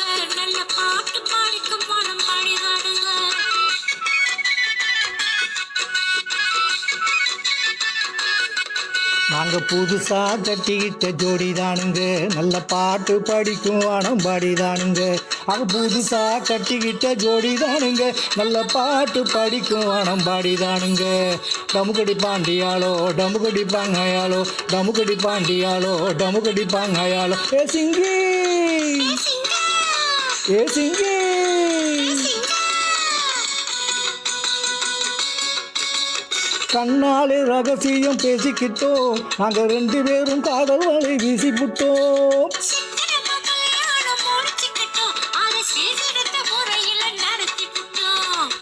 நல்ல பாட்டு பாடிக்கும் மனம் நாங்க புதுசா கட்டிக்கிட்ட ஜோடி தானுங்க நல்ல பாட்டு படிக்கும் வானம் பாடிதானுங்க. அவ புதுசா கட்டிக்கிட்ட ஜோடி தானுங்க நல்ல பாட்டு படிக்கும் வானம் பாடிதானுங்க. டமுக்கடி பாண்டியாலோ டமுகடி பாங்காயாலோ டமுக்கடி பாண்டியாலோ டமுக்கடி பாங்காயாலோ ஏ சிங்கி! ஏ சிங்கி கண்ணாலே ரகசியம் பேசிக்கிட்டோம் நாங்க ரெண்டு பேரும் காதல் வலை வீசிப்புட்டோம் சித்திரமா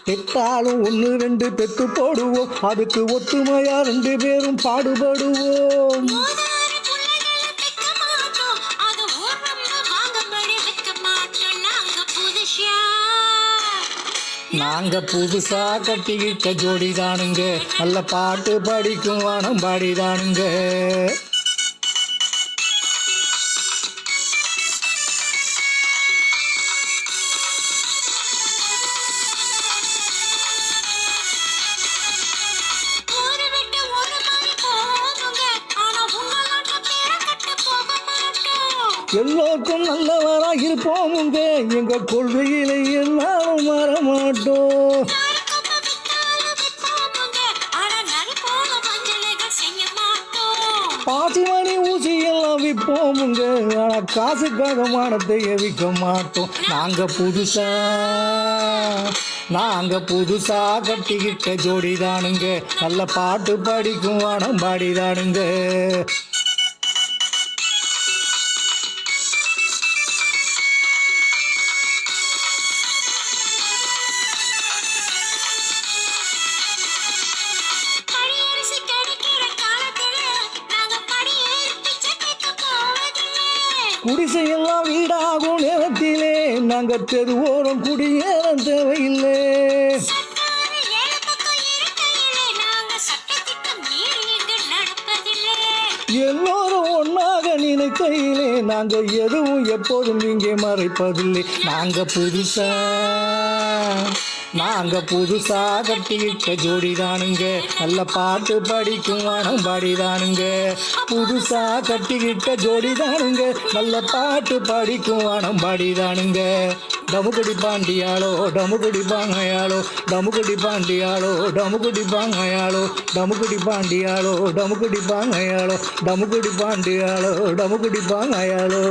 பெற்றாலும் ஒன்று ரெண்டு பெத்து போடுவோம். அதுக்கு ஒத்துமையா ரெண்டு பேரும் பாடுபடுவோம். நாங்கள் புதுசாக கட்டிக்கிட்ட ஜோடி தானுங்க நல்ல பாட்டு படிக்கும் வானம் பாடிதானுங்க. வித்தாலும் விற்போமுங்க ஆனா நரி போல வஞ்சனைகள் செய்ய மாட்டோம் பாசிமணி ஊசி எல்லாம் விற்போமுங்க ஆனால் காசுக்காக மானத்தை விற்க மாட்டோம். நாங்க புதுசா நாங்கள் புதுசா கட்டிக்கிட்ட ஜோடிதானுங்க. நல்ல பாட்டு படிக்கும் வானம் பாடிதானுங்க. குடிசையெல்லாம் வீடாகும் நேரத்திலே. நாங்கள் தெருவோரம் குடியேற தேவையில்லை. எல்லோரும் ஒன்றாக நினைக்கையிலே நாங்கள் எதுவும் எப்போதும் இங்கே மறைப்பதில்லை. நாங்க புதுசா நாங்கள் புதுசாக கட்டிக்கிட்ட ஜோடி தானுங்க நல்ல பாட்டு படிக்கும் வானம் பாடிதானுங்க. புதுசாக கட்டிக்கிட்ட ஜோடி தானுங்க நல்ல பாட்டு படிக்கும் வானம் பாடிதானுங்க. டமுகுடி பாண்டியாளோ டமுகுடி பாங்கையாளோ டமுகுடி பாண்டியாளோ டமுகுடி பாங்கையாளோ டமுகுடி பாண்டியாளோ டமுகுடி பாங்கையாளோ டமுகுடி பாண்டியாளோ டமுகுடி பாங்கையாளோ.